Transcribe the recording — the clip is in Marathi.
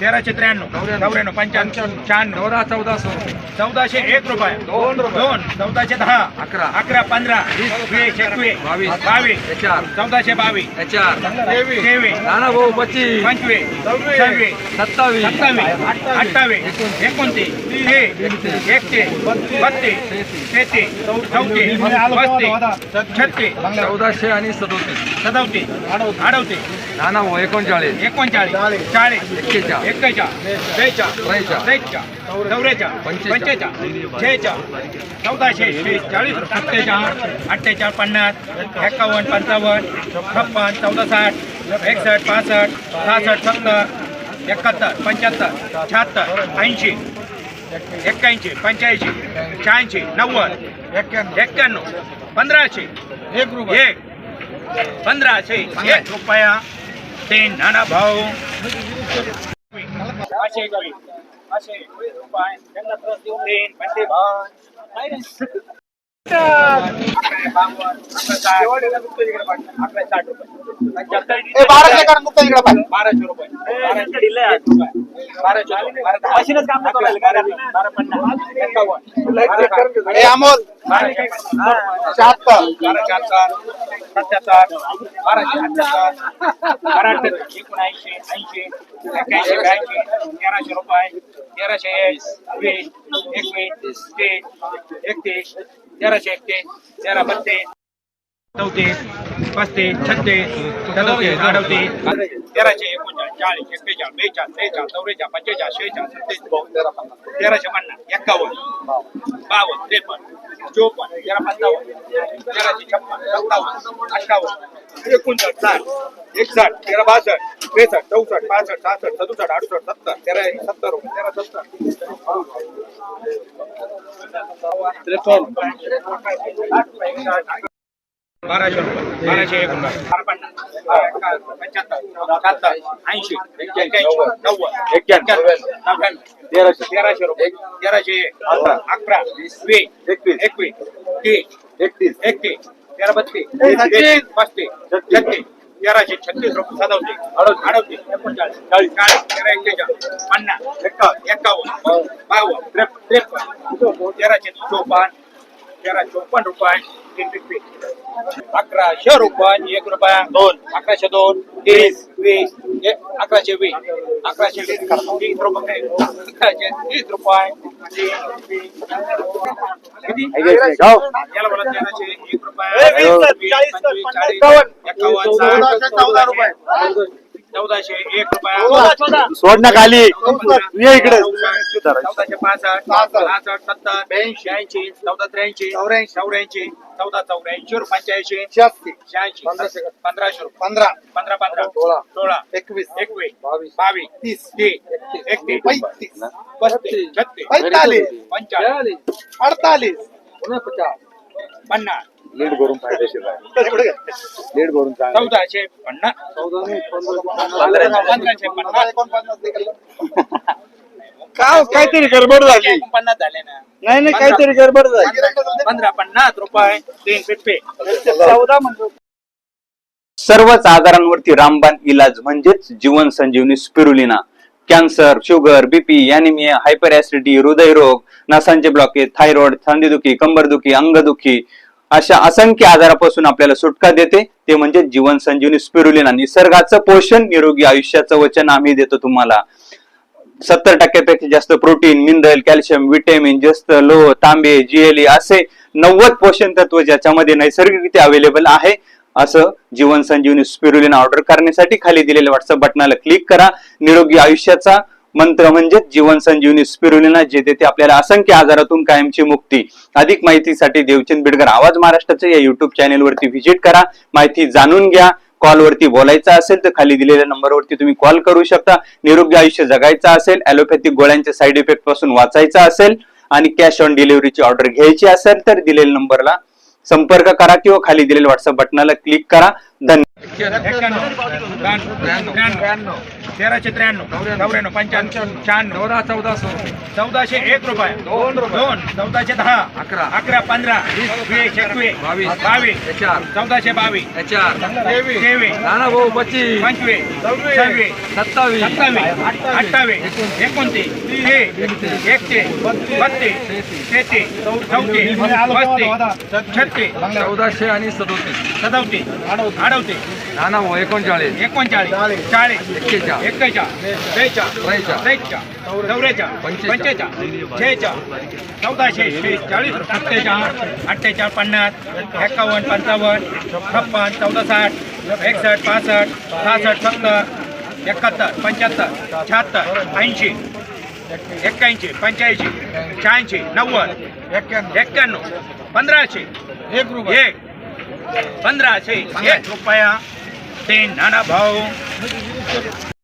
तेराशे त्र्याण्णव चौऱ्याण्णव पंच्याण्णव शहाण्णव चौदा चौदा सोळा चौदाशे एक रुपये दोन दोन चौदाशे दहा अकरा. अकरा पंधरा वीस वीस एकवीस बावीस. बावीस चौदाशे बावीस चार तेवीस तेवीस नाना भाऊ पच्चीस पंचवीस सव्वीस सत्तावीस सत्तावीस अठ्ठावीस एकोणतीस तीस एकतीस बत्तीस तेहतीस चौतीस पस्तीस छत्तीस चौदाशे आणि सदोतीस सदोतीस अडवतीस नाना भाऊ एकोणचाळीस. एकोणचाळीस. चाळीस. एक्केचाळीस. एक्केचाळीस. बेचाळीस त्रेचाळीस. त्रेचाळीस. चौवेचाळीस पंचेचाळीस. पंचेचाळीस. शेहेचाळीस चौदाशे. चाळीस सत्तेचाळीस. अठ्ठेचाळीस. पन्नास. एकावन्न. पंचावन्न. छप्पन. चौदा साठ एकसष्ट. पासष्ट. सहासष्ट. सत्तर. एकाहत्तर. पंच्याहत्तर. शहात्तर. ऐंशी. एक्क्याऐंशी. पंच्याऐंशी. शहाऐंशी. नव्वद. एक्क्याण्णव. पंधराशे. एक रुपये. एक. पंधराशे. एक. रुपया. तीन नाना भाऊ पाचशे एकवीस पाचशे एकवीस रुपये तीन पंचे भाव बाराशे रुपये. बाराशे दिले बाराशे रुपये. मशीनच काम बारा पन्नास अमोल. शहात्तर बारा शहात्तर. सत्याहत्तर. बाराशे अठ्ठ्याहत्तर बारा एकोणऐंशी ऐंशी एक्याऐंशी ब्याऐंशी तेराशे रुपये तेराशे वीस एकवीस तीस एकतीस तेराशे एकतीस तेरा बत्तीस. चौतीस पस्तीस छत्तीस सदोतीस अडतीस तेराशे एकोणचाळीस चाळीस एक्केचाळीस बेचाळीस त्रेचाळीस चौवेचाळीस पंचेचाळीस शेहेचाळीस सत्तेचाळीस तेराशे पन्नास एक्कावन्न बावन्न त्रेपन्न चोपन्न तेरा पंचावन्न तेराशे छप्पन सत्तावन्न अठ्ठावन्न एकोणसाठ साठ एकसाठ तेरा बासष्ट त्रेसष्ट चौसष्ट पासष्ट सहासष्ट सदुसष्ट अडुसष्ट सत्तर तेरा एक सत्तर तेरा सत्तर. बाराशे रुपये. बाराशे एक ऐंशी तेराशे तेराशे रुपये. तेराशे अकरा वीस एकवीस एकवीस तीस एकतीस एकतीस तेरा बत्तीस पस्तीस छत्तीस तेराशे छत्तीस रुपये सदवतीस अडतीस एकोणचाळीस चाळीस चाळीस तेरा एक्केचाळीस पन्नास एकावन्न. एकावन्न बावन्न. त्रेपन्न. तेराशे चोपन्न. तेरा चोपन्न रुपये. अकराशे रुपये एक रुपया. दोन. अकराशे दोन. तीस वीस. अकराशे वीस. अकराशे वीस. तीस रुपये. अकराशे तीस रुपये. एक रुपया. चौदाशे एक रुपया. सोड ना खाली. ये इकडे. चौदाशे पासष्ट सहासष्ट सत्तर ब्याऐंशी. ऐंशी चौदा त्र्याऐंशी चौऱ्याऐंशी. चौऱ्याऐंशी चौदा चौऱ्याऐंशी पंच्याऐंशी. शहात्तर शहाऐंशी. पंधराशे. पंधराशे रुपये. पंधरा. पंधरा पंधरा. सोळा. सोळा. एकवीस. एकवीस. बावीस. बावीस. तीस. तीस. एकतीस. पैतीस. पस्तीस. छत्तीस. पैतालीस. पंचाळीस. अडतालीस. पन्नास. लीड भरून फायदेशीर लीड भरून चांगलं चौदाशे पन्नास. पंधराशे पन्नास. का काहीतरी गडबड झाली. एकोणपन्नास झाले ना. नाही नाही काहीतरी गडबड झाली. पंधरा पन्नास रुपये तीन पिप्पे. चौदा म्हणतो. सर्वच आजारांवरती रामबाण इलाज म्हणजेच जीवन संजीवनी spirulina. Cancer sugar BP anaemia hyper acidity हृदयरोग नसांचे ब्लॉकेज थायरॉइड सांधेदुखी कंबरदुखी अंगदुखी अशा असंख्य आजारापासून आपल्याला सुटका देते. ते म्हणजे जीवन संजीवनी स्पिरुलिना. निसर्गाचं पोषण निरोगी आयुष्याचं वचन आम्ही देतो तुम्हाला. सत्तर टक्क्यापेक्षा जास्त प्रोटीन मिनरल कॅल्शियम विटॅमिन जस्त लोह तांबे जीएलई असे नव्वद पोषण तत्व ज्याच्यामध्ये नैसर्गिकरित्या अवेलेबल आहे असं जीवन संजीवनी स्पिरुलिन ऑर्डर करण्यासाठी खाली दिलेल्या व्हॉट्सअप बटनाला क्लिक करा. निरोगी आयुष्याचा मंत्र म्हणजे जीवन संजीवनी स्पिरुलिना जे देते आपल्याला असंख्य आजारातून कायमची मुक्ती. अधिक माहितीसाठी देवचंद बिडकर आवाज महाराष्ट्राच्या या युट्यूब चॅनेलवरती व्हिजिट करा. माहिती जाणून घ्या. कॉलवरती बोलायचं असेल तर खाली दिलेल्या नंबरवरती तुम्ही कॉल करू शकता. निरोगी आयुष्य जगायचं असेल ॲलोपॅथिक गोळ्यांच्या साईड इफेक्टपासून वाचायचं असेल आणि कॅश ऑन डिलिव्हरीची ऑर्डर घ्यायची असेल तर दिलेल्या नंबरला संपर्क करा किंवा खाली दिलेल्या व्हॉट्सअप बटनाला क्लिक करा. धन्यवाद त्र्याण्णव तेराशे त्र्याण्णव नव्याण्णव पंच्याण्णव शहाण्णव चौदा चौदाशे चौदाशे एक रुपये दोन दोन चौदाशे दहा अकरा. अकरा पंधरा वीस एकवीस बावीस. बावीस चौदाशे बावीस चार तेवीस तेवीस नाना भाऊ पच्चीस पंचवीस सव्वीस सत्तावीस सत्तावीस अठ्ठावीस एकोणतीस तीस एकतीस बत्तीस तेहतीस चौतीस पस्तीस छत्तीस चौदाशे आणि सदोतीस सदौतीस. अडवतीस नाना भाऊ एकोणचाळीस. एकोणचाळीस. चाळीस. एक्केचाळीस. एक्केचाळीस. बेचाळीस. त्रेचाळीस. त्रेचाळीस. चौवेचाळीस पंचेचाळीस. पंचेचाळीस. शेहेचाळीस चौदाशे चाळीस सत्तेचाळीस. अठ्ठेचाळीस. पन्नास. एकावन्न. पंचावन्न. छप्पन. चौदा साठ एकसष्ट. पासष्ट. सहासष्ट. सत्तर. एकाहत्तर. पंच्याहत्तर. शहात्तर. ऐंशी. एक्क्याऐंशी. पंच्याऐंशी. शहाऐंशी. नव्वद. एक्क्याण्णव. पंधराशे. एक रुपये. एक. पंधराशे एक रुपया ते नाना भाऊ